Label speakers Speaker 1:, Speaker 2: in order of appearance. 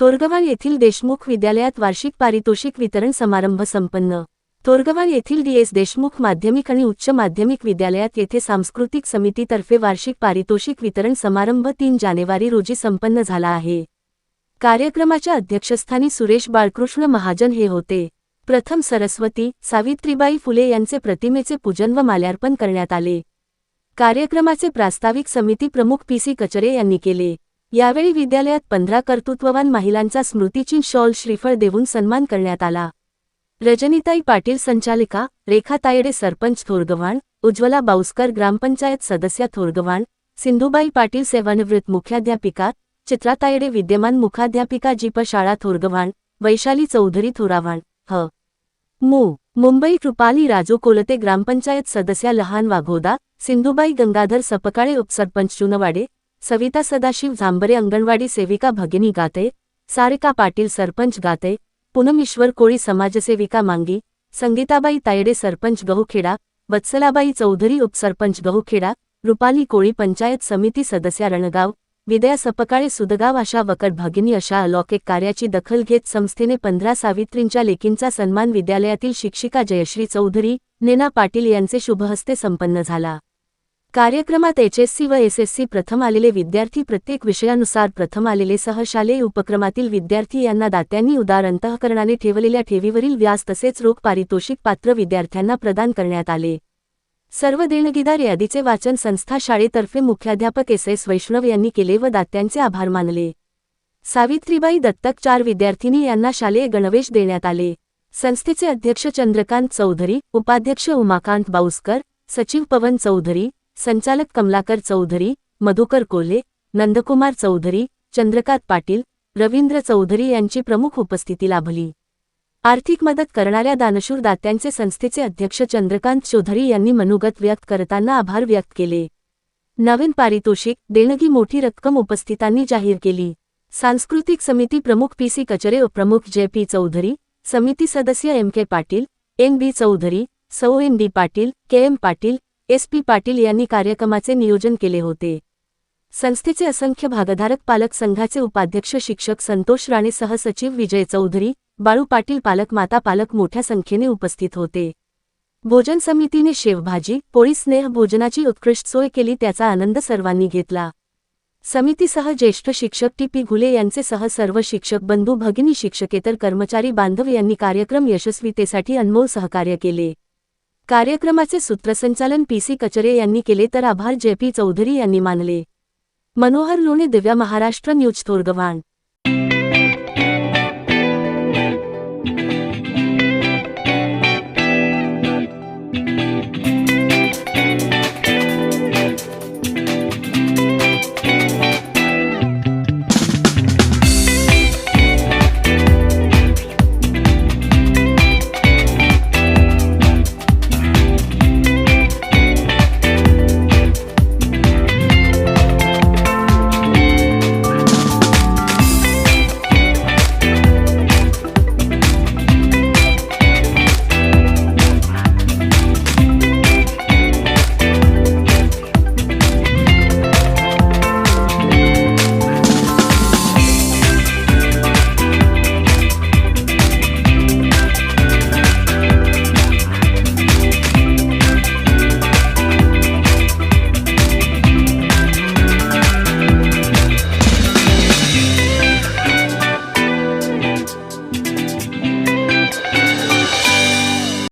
Speaker 1: तोरगवाड येथील देशमुख विद्यालयात वार्षिक पारितोषिक वितरण समारंभ संपन्न. तोरगवाड येथील डी एस देशमुख माध्यमिक आणि उच्च माध्यमिक विद्यालयात येथे सांस्कृतिक समितीतर्फे वार्षिक पारितोषिक वितरण समारंभ तीन जानेवारी रोजी संपन्न झाला आहे. कार्यक्रमाच्या अध्यक्षस्थानी सुरेश बाळकृष्ण महाजन हे होते. प्रथम सरस्वती सावित्रीबाई फुले यांचे प्रतिमेचे पूजन व माल्यार्पण करण्यात आले. कार्यक्रमाचे प्रास्ताविक समिती प्रमुख पी सी कचरे यांनी केले. यावेळी विद्यालयात पंधरा कर्तृत्ववान महिलांचा स्मृतिचिन्ह शॉल श्रीफळ देऊन सन्मान करण्यात आला. रजनीताई पाटील संचालिका रेखा तायडे सरपंच थोरगव्हाण उज्ज्वला बाऊसकर ग्रामपंचायत सदस्या थोरगव्हाण सिंधुबाई पाटील सेवानिवृत्त मुख्याध्यापिका चित्रा तायडे विद्यमान मुखाध्यापिका जीप शाळा थोरगव्हाण वैशाली चौधरी थोरावाण ह. मु. मुंबई कृपाली राजू कोलते ग्रामपंचायत सदस्या लहान वाघोदा सिंधुबाई गंगाधर सपकाळे उपसरपंच चुनवाडे सविता सदाशिव झांबरे अंगणवाडी सेविका भगिनी गाते सारिका पाटील सरपंच गाते पूनम ईश्वर कोळी समाजसेविका मांगी संगीताबाई तायडे सरपंच गहुखेडा वत्सलाबाई चौधरी उपसरपंच गहुखेडा रुपाली कोळी पंचायत समिती सदस्या रणगाव विदया सपकाळे सुदगाव अशा वकट भगिनी अशा अलौकिक कार्याची दखल घेत संस्थेने पंधरा सावित्रींच्या लेकींचा सन्मान विद्यालयातील शिक्षिका जयश्री चौधरी नेना पाटील यांचे शुभहस्ते संपन्न झाला. कार्यक्रमात एचएससी व एसएससी प्रथम आलेले विद्यार्थी प्रत्येक विषयानुसार प्रथम आलेले सहशालेय उपक्रमातील विद्यार्थी यांना दात्यांनी उदार अंतःकरणाने ठेवलेल्या ठेवीवरील व्याज तसेच रोख पारितोषिक पात्र विद्यार्थ्यांना प्रदान करण्यात आले. सर्व देणगीदार यादीचे वाचन संस्था शाळेतर्फे मुख्याध्यापक एस एस वैष्णव यांनी केले व दात्यांचे आभार मानले. सावित्रीबाई दत्तक चार विद्यार्थिनी यांना शालेय गणवेश देण्यात आले. संस्थेचे अध्यक्ष चंद्रकांत चौधरी उपाध्यक्ष उमाकांत बाऊसकर सचिव पवन चौधरी संचालक कमलाकर चौधरी मधुकर कोल्हे नंदकुमार चौधरी चंद्रकांत पाटील रवींद्र चौधरी यांची प्रमुख उपस्थिती लाभली. आर्थिक मदत करणाऱ्या दानशूर दात्यांचे संस्थेचे अध्यक्ष चंद्रकांत चौधरी यांनी मनोगत व्यक्त करताना आभार व्यक्त केले. नवीन पारितोषिक देणगी मोठी रक्कम उपस्थितांनी जाहीर केली. सांस्कृतिक समिती प्रमुख पी सी कचरे उपप्रमुख जे पी चौधरी समिती सदस्य M K Patil N B Chaudhari सौ N D Patil K M Patil S P Patil यांनी कार्यक्रमाचे नियोजन केले होते. संस्थेचे असंख्य भागधारक पालक संघाचे उपाध्यक्ष शिक्षक संतोष राणे सहसचिव विजय चौधरी बाळू पाटील पालक माता पालक मोठ्या संख्येने उपस्थित होते. भोजन समितीने शेवभाजी पोळी स्नेह भोजनाची उत्कृष्ट सोय केली त्याचा आनंद सर्वांनी घेतला. समितीसह ज्येष्ठ शिक्षक टी पी घुले यांचे सह सर्व शिक्षक बंधू भगिनी शिक्षकेतर कर्मचारी बांधव यांनी कार्यक्रम यशस्वीतेसाठी अनमोल सहकार्य केले. कार्यक्रमाचे सूत्रसंचालन पी सी कचरे यांनी केले तर आभार जे पी चौधरी यांनी मानले. मनोहर लोणे दिव्या महाराष्ट्र न्यूज थोरगव्हाण.